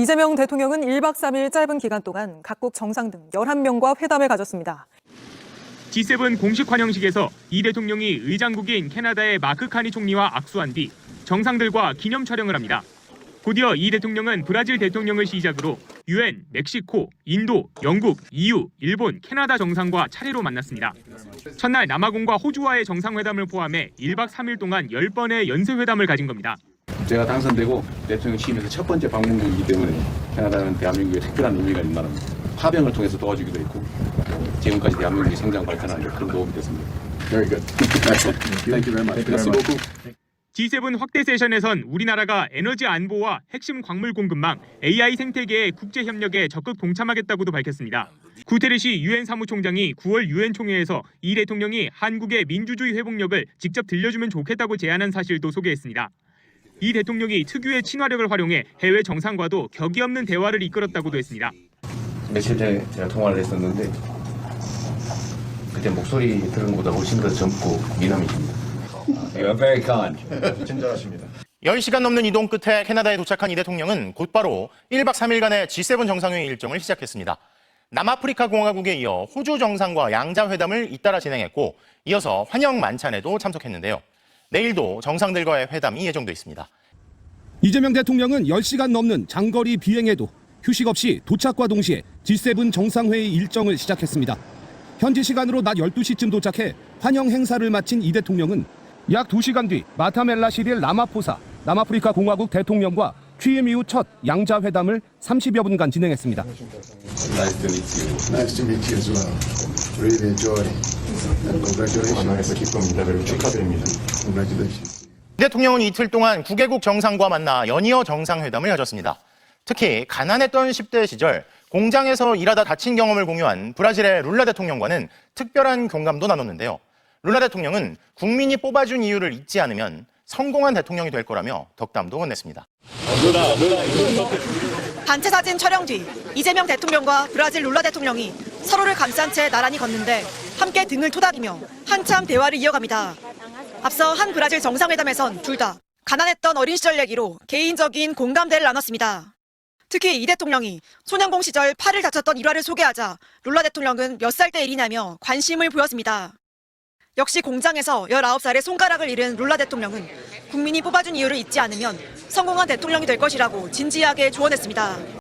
이재명 대통령은 1박 3일 짧은 기간 동안 각국 정상 등 11명과 회담을 가졌습니다. G7 공식 환영식에서 이 대통령이 의장국인 캐나다의 마크 카니 총리와 악수한 뒤 정상들과 기념 촬영을 합니다. 곧이어 이 대통령은 브라질 대통령을 시작으로 유엔, 멕시코, 인도, 영국, EU, 일본, 캐나다 정상과 차례로 만났습니다. 첫날 남아공과 호주와의 정상회담을 포함해 1박 3일 동안 10번의 연쇄회담을 가진 겁니다. 제가 당선되고 대통령 취임해서 첫 번째 방문국이기 때문에 캐나다는 대한민국에 특별한 의미가 있는 나라입니다. 파병을 통해서 도와주기도 했고 또 지금까지 대한민국이 성장 발전하는 데 큰 도움이 됐습니다. Very good. Excellent. Thank you very much. Merci beaucoup. G7 확대 세션에선 우리나라가 에너지 안보와 핵심 광물 공급망, AI 생태계의 국제 협력에 적극 동참하겠다고도 밝혔습니다. 구테르시 유엔 사무총장이 9월 유엔 총회에서 이 대통령이 한국의 민주주의 회복력을 직접 들려주면 좋겠다고 제안한 사실도 소개했습니다. 이 대통령이 특유의 친화력을 활용해 해외 정상과도 격이 없는 대화를 이끌었다고도 했습니다. 며칠 전에 제가 통화를 했었는데 그때 목소리 들은 것보다 훨씬 더 젊고 미남이십니다. You are very kind. 친절하십니다. 10시간 넘는 이동 끝에 캐나다에 도착한 이 대통령은 곧바로 1박 3일간의 G7 정상회의 일정을 시작했습니다. 남아프리카 공화국에 이어 호주 정상과 양자 회담을 잇따라 진행했고 이어서 환영 만찬에도 참석했는데요. 내일도 정상들과의 회담이 예정돼 있습니다. 이재명 대통령은 10시간 넘는 장거리 비행에도 휴식 없이 도착과 동시에 G7 정상회의 일정을 시작했습니다. 현지 시간으로 낮 12시쯤 도착해 환영 행사를 마친 이 대통령은 약 2시간 뒤 마타멜라 시릴 라마포사 남아프리카 공화국 대통령과 취임 이후 첫 양자 회담을 30여 분간 진행했습니다. Nice to meet you. Nice to meet you as well. Really. And congratulations. 만나서 기쁩니다. 그리고 축하드립니다. Congratulations. 이 대통령은 이틀 동안 9개국 정상과 만나 연이어 정상회담을 가졌습니다. 특히 가난했던 10대 시절 공장에서 일하다 다친 경험을 공유한 브라질의 룰라 대통령과는 특별한 공감도 나눴는데요. 룰라 대통령은 국민이 뽑아준 이유를 잊지 않으면 성공한 대통령이 될 거라며 덕담도 건넸습니다. 단체 사진 촬영 뒤 이재명 대통령과 브라질 룰라 대통령이 서로를 감싼 채 나란히 걷는데 함께 등을 토닥이며 한참 대화를 이어갑니다. 앞서 한 브라질 정상회담에선 둘 다 가난했던 어린 시절 얘기로 개인적인 공감대를 나눴습니다. 특히 이 대통령이 소년공 시절 팔을 다쳤던 일화를 소개하자 룰라 대통령은 몇 살 때 일이냐며 관심을 보였습니다. 역시 공장에서 19살의 손가락을 잃은 룰라 대통령은 국민이 뽑아준 이유를 잊지 않으면 성공한 대통령이 될 것이라고 진지하게 조언했습니다.